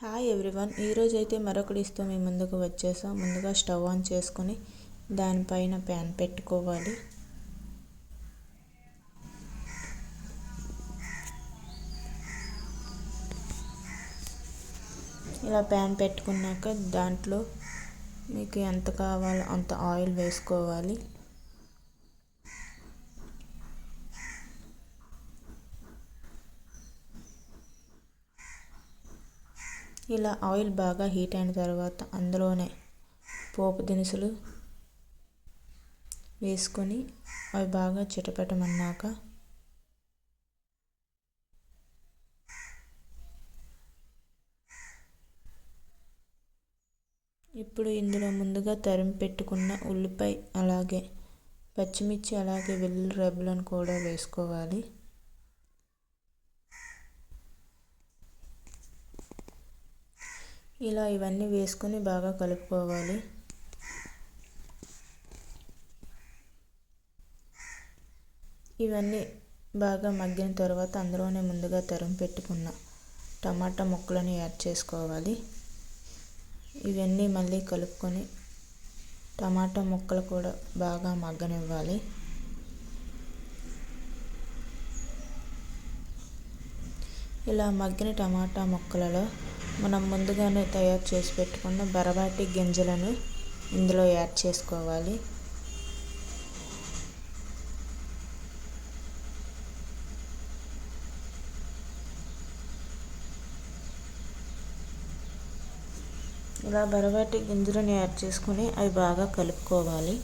Hi everyone ఈరోజు అయితే మరొక డిష్తో మీ ముందుకు వచ్చేసాం. ముందుగా స్టవ్ ఆన్ చేసుకొని దానిపైన ప్యాన్ పెట్టుకోవాలి. ఇలా ప్యాన్ పెట్టుకున్నాక దాంట్లో మీకు ఎంత కావాలో అంత ఆయిల్ వేసుకోవాలి. ఇలా ఆయిల్ బాగా హీట్ అయిన తర్వాత అందులోనే పోపు దినుసులు వేసుకొని అవి బాగా చిటపెట్టమన్నాక ఇప్పుడు ఇందులో ముందుగా తరిమి పెట్టుకున్న ఉల్లిపాయ అలాగే పచ్చిమిర్చి అలాగే వెల్లుల్లి రెబ్బలను కూడా వేసుకోవాలి. ఇలా ఇవన్నీ వేసుకొని బాగా కలుపుకోవాలి. ఇవన్నీ బాగా మగ్గిన తర్వాత అందులోనే ముందుగా తరిమి పెట్టుకున్న టమాటా ముక్కలను యాడ్ చేసుకోవాలి. ఇవన్నీ మళ్ళీ కలుపుకొని టమాటా ముక్కలు కూడా బాగా మగ్గనివ్వాలి. ఇలా మగ్గిన టమాటా ముక్కలలో మనం ముందుగానే తయారు చేసి పెట్టుకున్న బరబాటి గింజలను ఇందులో యాడ్ చేసుకోవాలి. ఇలా బరబాటి గింజలను యాడ్ చేసుకొని అవి బాగా కలుపుకోవాలి.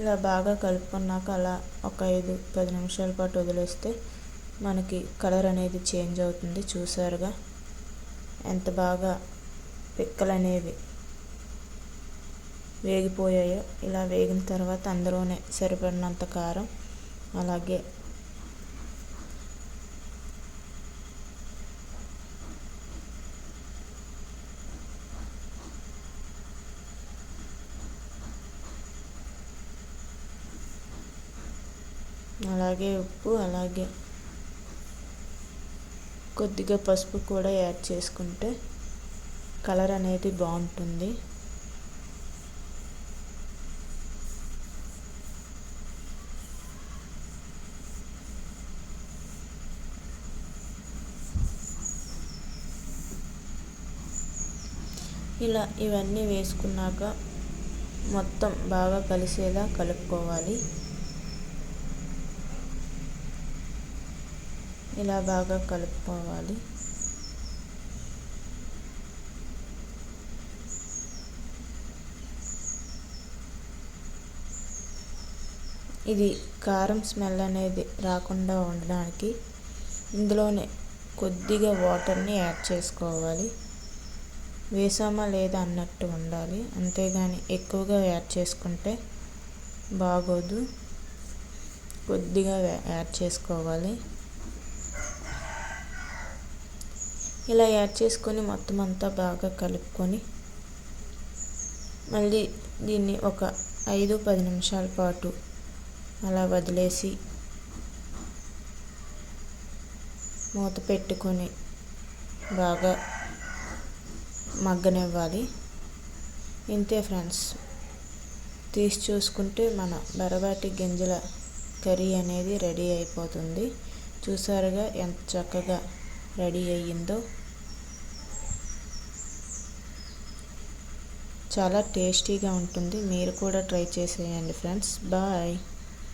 ఇలా బాగా కలుపుకున్నాక అలా ఒక ఐదు పది నిమిషాల పాటు వదిలేస్తే మనకి కలర్ అనేది చేంజ్ అవుతుంది. చూసారుగా ఎంత బాగా పిక్కలు అనేవి వేగిపోయాయో. ఇలా వేగిన తర్వాత అందులోనే సరిపడినంత కారం అలాగే అలాగే ఉప్పు అలాగే కొద్దిగా పసుపు కూడా యాడ్ చేసుకుంటే కలర్ అనేది బాగుంటుంది. ఇలా ఇవన్నీ వేసుకున్నాక మొత్తం బాగా కలిసేలా కలుపుకోవాలి. ఇలా బాగా కలుపుకోవాలి. ఇది కారం స్మెల్ అనేది రాకుండా ఉండడానికి ఇందులోనే కొద్దిగా వాటర్ని యాడ్ చేసుకోవాలి. వేసామా లేదా అన్నట్టు ఉండాలి. అంతేగాని ఎక్కువగా యాడ్ చేసుకుంటే బాగోదు. కొద్దిగా యాడ్ చేసుకోవాలి. ఇలా యాడ్ చేసుకొని మొత్తం అంతా బాగా కలుపుకొని మళ్ళీ దీన్ని ఒక ఐదు పది నిమిషాల పాటు అలా వదిలేసి మూత పెట్టుకొని బాగా మగ్గనివ్వాలి. ఇంతే ఫ్రెండ్స్. తీసి చూసుకుంటే మన బరబాటి గింజల కర్రీ అనేది రెడీ అయిపోతుంది. చూసారుగా ఎంత చక్కగా రెడీ అయ్యిందో. చాలా టేస్టీగా ఉంటుంది. మీరు కూడా ట్రై చేసేయండి ఫ్రెండ్స్. బాయ్.